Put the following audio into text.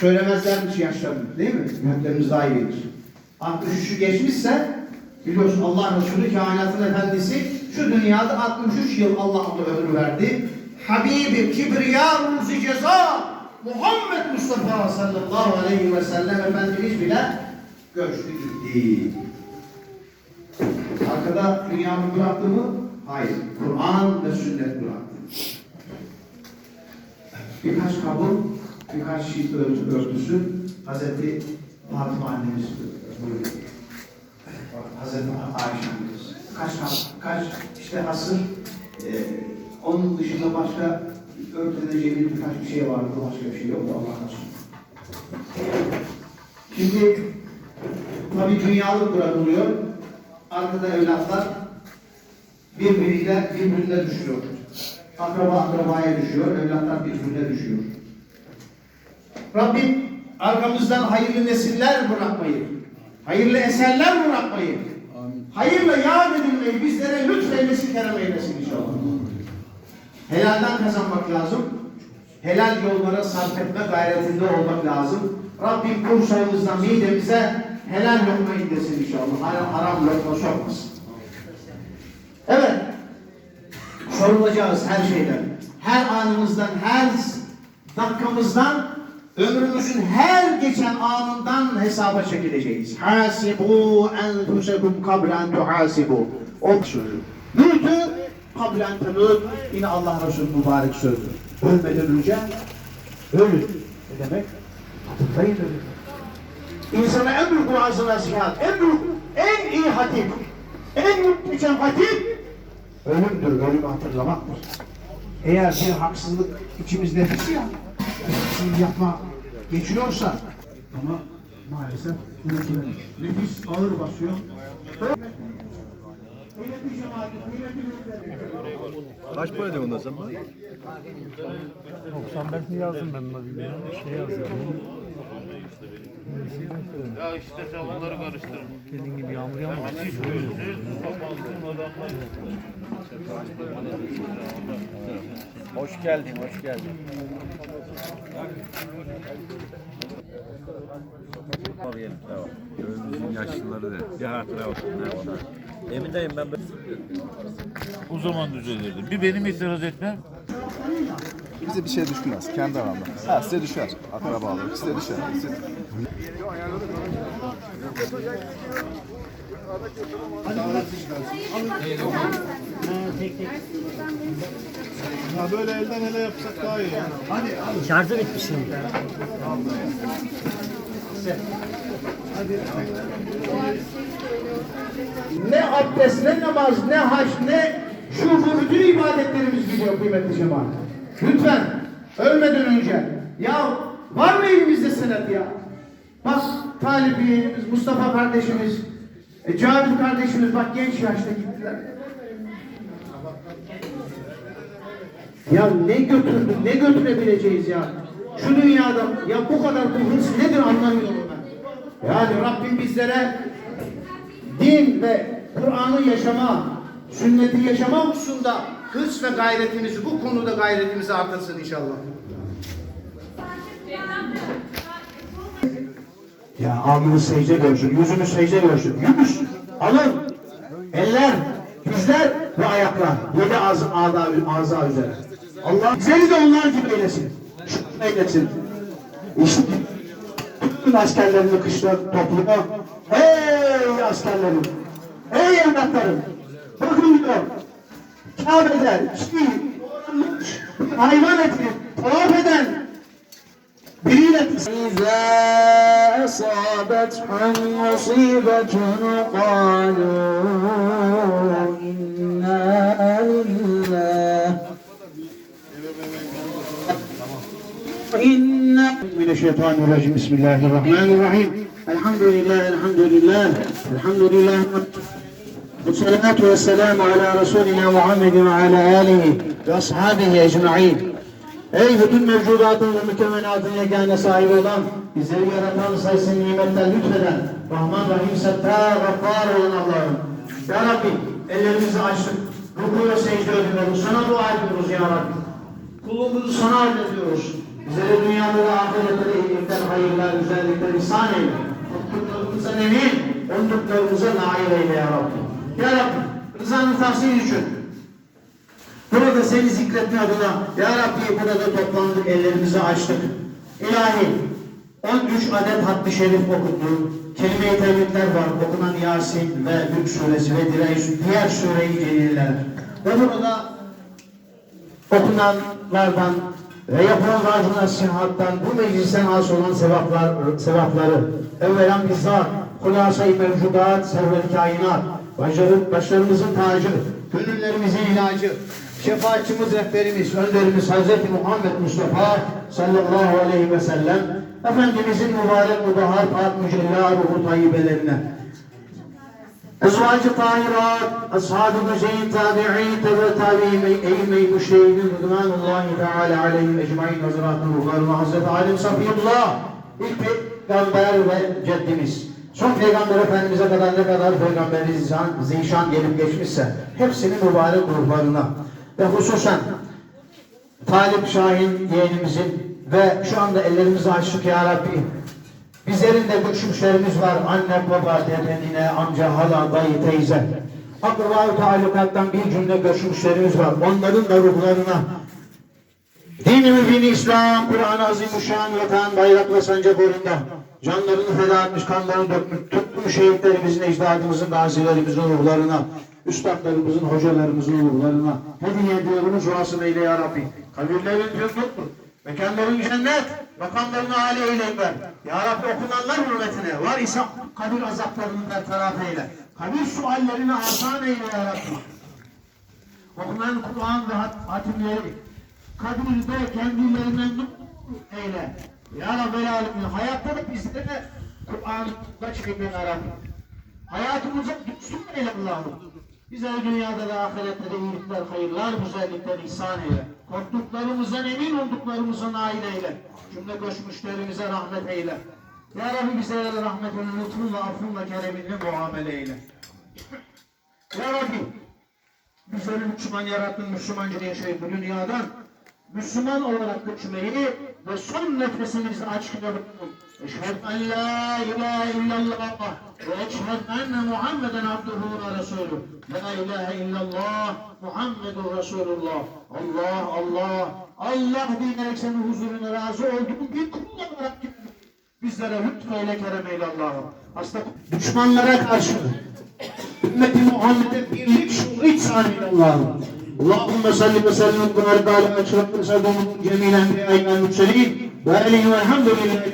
Söylemezlermiş yaşlarını değil mi? Büyüklerimiz daha iyi bilir. 63'ü geçmişse biliyorsun Allah Resulü kainatın efendisi şu dünyada 63 yıl Allah ona ömür verdi. Habibi Kibriya Ruzi Ceza Muhammed Mustafa sallallahu aleyhi ve sellem Efendimiz bile göçtü gitti. Arkada dünyamı bıraktı mı? Hayır. Kur'an ve sünnet bıraktı. Birkaç kabul, birkaç şiit örtü, örtüsü Hazreti Fatıma annemiz buyuruyor. Hazreti Ayşe annemiz. Kaç, kaç işte asır e, onun dışında başka örtüleceğimiz birkaç bir şey vardı. Başka bir şey yok. Allah aşkına. Şimdi tabi dünyalık bırakılıyor. Arkada evlatlar birbiriyle birbirine düşüyor. Akraba akrabaya düşüyor, evlatlar birbirine düşüyor. Rabbim arkamızdan hayırlı nesiller bırakmayı, hayırlı eserler bırakmayı, hayırla yad edilmeyi bizlere lütfeylesin, kerem eylesin inşallah. Helalden kazanmak lazım. Helal yollara sarf etme gayretinde olmak lazım. Rabbim kursağımızdan midemize helal lokma indirsin inşallah. Haram, haram lokma sokmasın. Evet. Sorulacağız her şeyden. Her anımızdan, her dakikamızdan, ömrümüzün her geçen anından hesaba çekileceğiz. Hasibu enfusekum kablen tuhasibu. O sözü. Mütü kablen temut. Yine Allah Resulü mübarek sözü. Ölmeden önce ölün. Ne demek? Hatırlayın ölün. İnsana en büyük vaazı nasihat, en büyük, en iyi hatip, en muhteşem hatip ölümdür, ölümü hatırlamaktır. Eğer bir haksızlık içimizdeyse ya, haksızlık yapma geçiyorsa ama maalesef unutulamıyor. Nefis ağır basıyor. Kaç para ödedin ondan sonra? 95 mi yazdım ben ona bilmiyorum. Bir şey yazdım. Ya işte sen onları karıştırma. Dediğin gibi yağmur yağmadı. Hoş geldin, hoş geldin. Köyümüzün yaşlıları da bir hatıra olsun. Ne var? Emin dayım ben O zaman düzelirdi. Bir benim itiraz etmem. Bize bir şey düşmez kendi aramda. Ha size düşer. Akrabalık size düşer. Siz... Ya böyle elden ele yapsak daha iyi yani. Şarjı bitmiş şimdi. Ne abdest, ne namaz, ne hac, ne şu bütün ibadetlerimiz gidiyor kıymetli cemaat. Lütfen ölmeden önce ya var mı elimizde senet ya? Bak Talip yeğenimiz, Mustafa kardeşimiz, e, Cavit kardeşimiz bak genç yaşta gittiler. Ya ne götürdük, ne götürebileceğiz ya? Şu dünyada ya bu kadar bu hırs nedir anlamıyorum ben. Yani Rabbim bizlere din ve Kur'an'ı yaşama, sünneti yaşama hususunda hırs ve gayretimizi, bu konuda gayretimizi artırsın inşallah. Ya alnımız secde görsün, yüzümüz secde görsün. Yüz, alın, eller, dizler ve ayaklar. Yedi az, ağza, ağza üzere. Allah seni de onlar gibi eylesin. Şükür eylesin. İşte bütün askerlerini kışla toplumu. Ey askerlerim! Ey evlatlarım! Bakın diyor Kabe'de çiğ, doğranmış bir hayvan etini tavaf eden biriyle إذا أصابتهم مصيبة قالوا إنا لله إنا من الشيطان الرجيم بسم الله الرحمن الرحيم الحمد لله الحمد لله الحمد لله Bissalatu ve selamu ala Resulina Muhammedin ve ala alihi ve ashabihi ecma'in. Ey bütün mevcudatın ve mükemmelatın yegane sahibi olan, bizleri yaratan sayısını nimetten lütfeden, Rahman Rahim Settar Gaffar olan Allah'ım. Ya Rabbi, ellerimizi açtık, ruku ve secde ödümedik. Sana dua ediyoruz Ya Rabbi. Kulluğumuzu sana ödetiyoruz. Bizleri dünyada ve ahirette de iyilikler, hayırlar, güzellikler ihsan eyle. Tuttuklarımıza nemin, unuttuklarımıza nail eyle Ya Rabbi. Ya Rabbi, rızanı tahsil için. Burada seni zikretme adına, Ya Rabbi burada toplandık, ellerimizi açtık. İlahi, 13 adet hattı şerif okuttu. Kelime-i tevhidler var, okunan Yasin ve Mülk suresi ve diğer, sure-i celileler. Ve burada okunanlardan ve yapılan vaaz nasihattan bu meclisten hasıl olan sevaplar, sevapları evvelen bizzat hulasa-i mevcudat servet kainat başarı, başlarımızın tacı gönüllerimizin ilacı şefaatçimiz rehberimiz önderimiz Hazreti Muhammed Mustafa sallallahu aleyhi ve sellem Efendimizin mübarek mübahar pak mücella ruhu tayyibelerine Ezvacı tahirat, ashab-ı müzeyin tabi'in, tebe tabi'in, eyyime-i müşrihinin, rıdvanullahi teala aleyhim ecmain hazıratın ruhlarına Hazreti Alim Safiyullah, ilk peygamber ve ceddimiz. Son peygamber efendimize kadar ne kadar peygamberi zişan, zişan gelip geçmişse, hepsinin mübarek ruhlarına ve hususen Talip Şahin yeğenimizin ve şu anda ellerimizi açtık ya Rabbi. Bizlerin de göçmüşlerimiz var. Anne, baba, dede, nine, amca, hala, dayı, teyze. Akraba-ı talukattan bir cümle göçmüşlerimiz var. Onların da ruhlarına Dini mübin İslam, Kur'an-ı Azimuşşan vatan, bayrak ve sancak uğrunda canlarını feda etmiş, kanlarını dökmüş, tutmuş şehitlerimizin, ecdadımızın, gazilerimizin ruhlarına, üstadlarımızın, hocalarımızın ruhlarına hediye ediyoruz, duasını eyle ya Rabbi. Kabirlerin cennet, mekanların cennet, makamlarını âli eyle ver. Ya Rabbi okunanlar hürmetine, var ise kabir azaplarını bertaraf eyle. Kabir suallerini asan eyle ya Rabbi. Okunan Kur'an ve hat- hatimleri kabirde kendilerinden eyle. Ya Rabbel Alemin hayatta da bizlere Kur'an'da çekin Rabbi. Hayatımıza düşsün eyle Allah'ım. Bize dünyada da ahirette de iyilikler, hayırlar, güzellikler ihsan eyle. Korktuklarımızdan emin olduklarımıza nail eyle. Cümle koşmuşlarımıza rahmet eyle. Ya Rabbi bize de rahmetin, lütfunla, affınla, kereminle muamele eyle. Ya Rabbi Bizleri Müslüman yarattın, Müslümanca yaşayıp bu dünyadan Müslüman olarak göçmeyi ve son nefesimizi bırakın. Eşhedü en la ilahe illallah ve eşhedü enne Muhammeden abduhu ve resulü. La ilahe illallah Muhammedun Resulullah. Allah, Allah, Allah diyerek senin huzuruna razı olduğun bir kul olarak. Bizlere lütfeyle, kerem eyle Allah'ım. Hasta düşmanlara karşı ümmeti Muhammed'e birlik şuuru ihsan eyle Allah'ım. Allahümme salli ve sellem ve barik ala eşrafil sevdumun cemil enbiya'i vel mürselin ve alihi velhamdülillahi